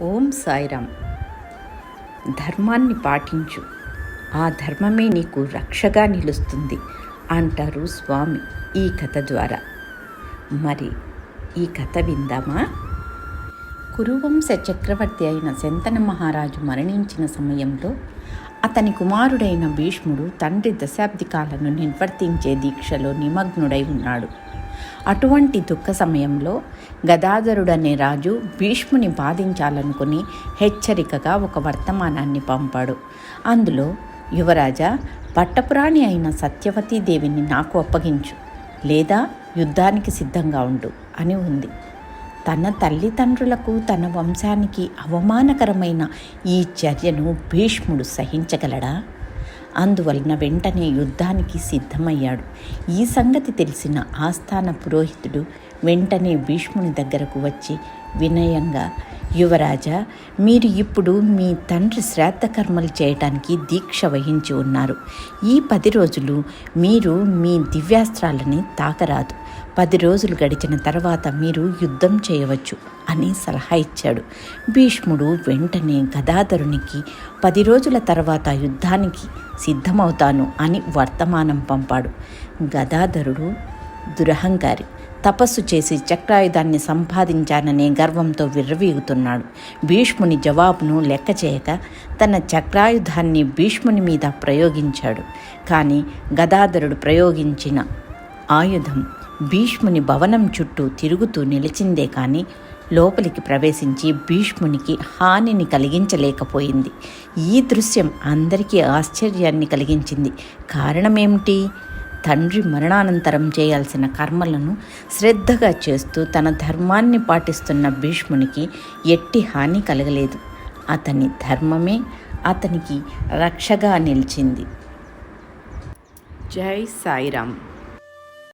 ఓం సాయిరామ్. ధర్మాన్ని పాటించు. ఆ ధర్మమే నీకు రక్షగా నిలుస్తుంది అంటారు స్వామి ఈ కథ ద్వారా. మరి ఈ కథ విందామా? కురువంశ చక్రవర్తి అయిన శంతన మహారాజు మరణించిన సమయంలో అతని కుమారుడైన భీష్ముడు తండ్రి దశాబ్ది కాలను నిర్వర్తించే దీక్షలో నిమగ్నుడై ఉన్నాడు. అటువంటి దుఃఖ సమయంలో గదాధరుడనే రాజు భీష్ముని బాధించాలనుకుని హెచ్చరికగా ఒక వర్తమానాన్ని పంపాడు. అందులో యువరాజా పట్టపురాణి అయిన సత్యవతీదేవిని నాకు అప్పగించు లేదా యుద్ధానికి సిద్ధంగా ఉండు అని ఉంది. తన తల్లిదండ్రులకు తన వంశానికి అవమానకరమైన ఈ చర్యను భీష్ముడు సహించగలడా? అందువలన వెంటనే యుద్ధానికి సిద్ధమయ్యాడు. ఈ సంగతి తెలిసిన ఆస్థాన పురోహితుడు వెంటనే భీష్ముని దగ్గరకు వచ్చి వినయంగా యువరాజా మీరు ఇప్పుడు మీ తండ్రి శ్రాద్ధకర్మలు చేయటానికి దీక్ష వహించి ఉన్నారు. ఈ పది రోజులు మీరు మీ దివ్యాస్త్రాలని తాకరాదు. పది రోజులు గడిచిన తర్వాత మీరు యుద్ధం చేయవచ్చు అని సలహా ఇచ్చాడు. భీష్ముడు వెంటనే గదాధరునికి పది రోజుల తర్వాత యుద్ధానికి సిద్ధమవుతాను అని వర్తమానం పంపాడు. గదాధరుడు దురహంకారి తపస్సు చేసి చక్రాయుధాన్ని సంపాదించాననే గర్వంతో విర్రవీగుతున్నాడు. భీష్ముని జవాబును లెక్క చేయక తన చక్రాయుధాన్ని భీష్ముని మీద ప్రయోగించాడు. కానీ గదాధరుడు ప్రయోగించిన ఆయుధం భీష్ముని భవనం చుట్టూ తిరుగుతూ నిలిచిందే కానీ లోపలికి ప్రవేశించి భీష్మునికి హానిని కలిగించలేకపోయింది. ఈ దృశ్యం అందరికీ ఆశ్చర్యాన్ని కలిగించింది. కారణమేమిటి? తండ్రి మరణానంతరం చేయాల్సిన కర్మలను శ్రద్ధగా చేస్తూ తన ధర్మాన్ని పాటిస్తున్న భీష్మునికి ఎట్టి హాని కలగలేదు. అతని ధర్మమే అతనికి రక్షగా నిలిచింది. జై సాయిరామ్.